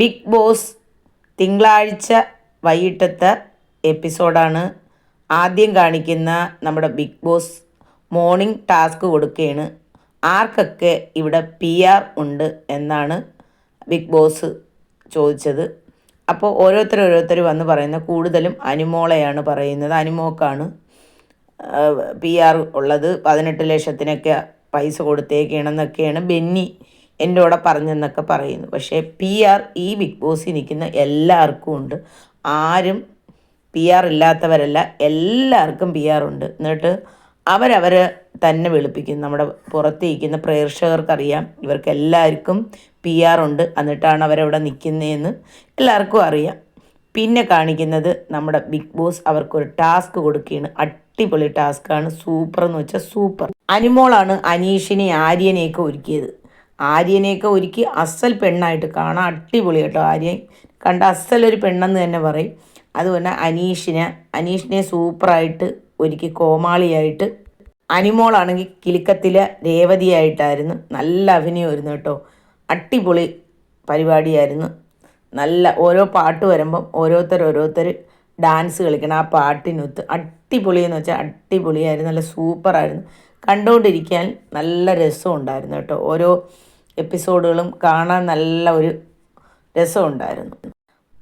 Big boss തിങ്കളാഴ്ച വൈകിട്ടത്തെ എപ്പിസോഡാണ്. ആദ്യം കാണിക്കുന്ന നമ്മുടെ ബിഗ് ബോസ് മോർണിംഗ് ടാസ്ക് കൊടുക്കുകയാണ്. ആർക്കൊക്കെ ഇവിടെ പി ആർ ഉണ്ട് എന്നാണ് ബിഗ് ബോസ് ചോദിച്ചത്. അപ്പോൾ ഓരോരുത്തർ ഓരോരുത്തർ വന്ന് പറയുന്ന കൂടുതലും അനുമോളെയാണ് പറയുന്നത്. അനുമോക്കാണ് പി ആർ ഉള്ളത്. പതിനെട്ട് ലക്ഷത്തിനൊക്കെ പൈസ കൊടുത്തേക്കണമെന്നൊക്കെയാണ് ബെന്നി എന്റെ കൂടെ പറഞ്ഞെന്നൊക്കെ പറയുന്നു. പക്ഷേ പി ആർ ഈ ബിഗ് ബോസിൽ നിൽക്കുന്ന എല്ലാവർക്കും ഉണ്ട്. ആരും പി ആർ ഇല്ലാത്തവരല്ല. എല്ലാവർക്കും പി ആർ ഉണ്ട്. എന്നിട്ട് അവരവർ തന്നെ വിളിപ്പിക്കുന്നു. നമ്മുടെ പുറത്തിരിക്കുന്ന പ്രേക്ഷകർക്കറിയാം. ഇവർക്ക് എല്ലാവർക്കും പി ആർ ഉണ്ട്. എന്നിട്ടാണ് അവരവിടെ നിൽക്കുന്നതെന്ന് എല്ലാവർക്കും അറിയാം. പിന്നെ കാണിക്കുന്നത് നമ്മുടെ ബിഗ് ബോസ് അവർക്കൊരു ടാസ്ക് കൊടുക്കുകയാണ്. അടിപൊളി ടാസ്ക്കാണ് സൂപ്പർ എന്ന് വെച്ചാൽ സൂപ്പർ. അനിമോളാണ് അനീഷിനെ ആര്യനെയൊക്കെ ഒരുക്കിയത്. ആര്യനെയൊക്കെ ഒരുക്കി അസൽ പെണ്ണായിട്ട് കാണാം. അടിപൊളി കേട്ടോ ആര്യൻ കണ്ട അസൽ ഒരു പെണ്ണെന്ന് തന്നെ പറയും. അതുപോലെ അനീഷിനെ അനീഷിനെ സൂപ്പറായിട്ട് ഒരുക്കി കോമാളിയായിട്ട്. അനിമോളാണെങ്കിൽ കിലുക്കത്തിലെ രേവതിയായിട്ടായിരുന്നു. നല്ല അഭിനയമായിരുന്നു കേട്ടോ. അടിപൊളി പരിപാടിയായിരുന്നു. നല്ല ഓരോ പാട്ട് വരുമ്പം ഓരോരുത്തർ ഓരോരുത്തർ ഡാൻസ് കളിക്കണം. ആ പാട്ടിനൊത്ത് അടിപൊളിയെന്ന് വെച്ചാൽ അടിപൊളിയായിരുന്നു. നല്ല സൂപ്പറായിരുന്നു. കണ്ടുകൊണ്ടിരിക്കാൻ നല്ല രസമുണ്ടായിരുന്നു കേട്ടോ. ഓരോ എപ്പിസോഡുകളും കാണാൻ നല്ല ഒരു രസമുണ്ടായിരുന്നു.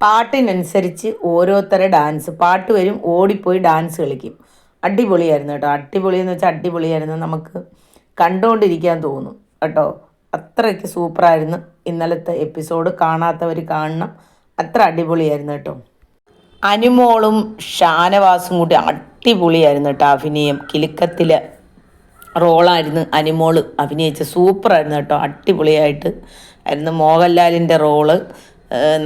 പാട്ടിനനുസരിച്ച് ഓരോരുത്തരെ ഡാൻസ് പാട്ട് വരും ഓടിപ്പോയി ഡാൻസ് കളിക്കും. അടിപൊളിയായിരുന്നു കേട്ടോ. അടിപൊളി എന്ന് വെച്ചാൽ അടിപൊളിയായിരുന്നു. നമുക്ക് കണ്ടുകൊണ്ടിരിക്കാൻ തോന്നും കേട്ടോ. അത്രയ്ക്ക് സൂപ്പറായിരുന്നു ഇന്നലത്തെ എപ്പിസോഡ്. കാണാത്തവർ കാണണം. അത്ര അടിപൊളിയായിരുന്നു കേട്ടോ. അനുമോളും ഷാനവാസും കൂടി അടിപൊളിയായിരുന്നു കേട്ടോ അഭിനയം. കിലുക്കത്തിലെ റോളായിരുന്നു അനിമോൾ അഭിനയിച്ച സൂപ്പറായിരുന്നു കേട്ടോ അടിപൊളിയായിട്ട്. ആയിരുന്നു മോഹൻലാലിന്റെ റോൾ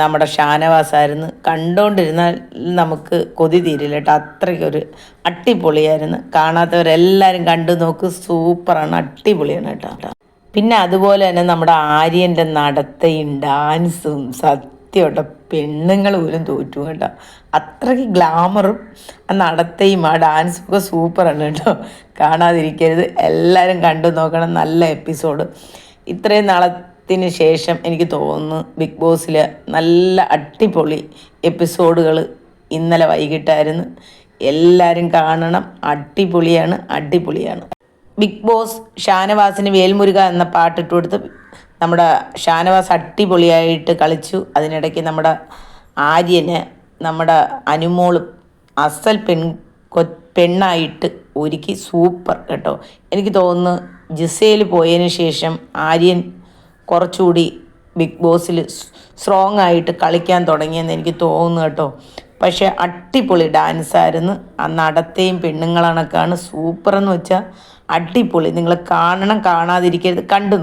നമ്മുടെ ഷാനവാസായിരുന്നു. കണ്ടുകൊണ്ടിരുന്നാൽ നമുക്ക് കൊതി തീരില്ല കേട്ടോ അത്രയ്ക്കൊരു അടിപൊളിയായിരുന്നു. കാണാത്തവരെല്ലാവരും കണ്ടു നോക്ക് സൂപ്പറാണ് അടിപൊളിയാണ് കേട്ടോ. പിന്നെ അതുപോലെ തന്നെ നമ്മുടെ ആര്യന്റെ നടത്തയും ഡാൻസും സത്യം കേട്ടോ പെണ്ണുങ്ങൾ പോലും തോറ്റു കേട്ടോ. അത്രയ്ക്ക് ഗ്ലാമറും ആ നടത്തയും ആ ഡാൻസും ഒക്കെ സൂപ്പറാണ് കേട്ടോ. കാണാതിരിക്കരുത്. എല്ലാവരും കണ്ടു നോക്കണം. നല്ല എപ്പിസോഡ് ഇത്രയും നാളത്തിന് ശേഷം എനിക്ക് തോന്നുന്നു ബിഗ് ബോസിൽ നല്ല അടിപൊളി എപ്പിസോഡുകൾ ഇന്നലെ വൈകിട്ടായിരുന്നു. എല്ലാവരും കാണണം. അടിപൊളിയാണ്. അടിപൊളിയാണ്. ബിഗ് ബോസ് ഷാനവാസിന് വേൽമുരുക എന്ന പാട്ടിട്ട് കൊടുത്ത് നമ്മുടെ ഷാനവാസ് അടിപൊളിയായിട്ട് കളിച്ചു. അതിനിടയ്ക്ക് നമ്മുടെ ആര്യന് നമ്മുടെ അനുമോളും അസൽ പെൺ പെണ്ണായിട്ട് ഒരുക്കി സൂപ്പർ കേട്ടോ. എനിക്ക് തോന്നുന്നു ജിസയിൽ പോയതിന് ശേഷം ആര്യൻ കുറച്ചുകൂടി ബിഗ് ബോസിൽ സ്ട്രോങ് ആയിട്ട് കളിക്കാൻ തുടങ്ങിയെന്ന് എനിക്ക് തോന്നുന്നു കേട്ടോ. പക്ഷേ അടിപൊളി ഡാൻസായിരുന്നു ആ നടത്തെയും പെണ്ണുങ്ങളണക്കാണ് സൂപ്പർ എന്ന് വെച്ചാൽ അടിപൊളി. നിങ്ങൾ കാണണം കാണാതിരിക്കരുത്. കണ്ടു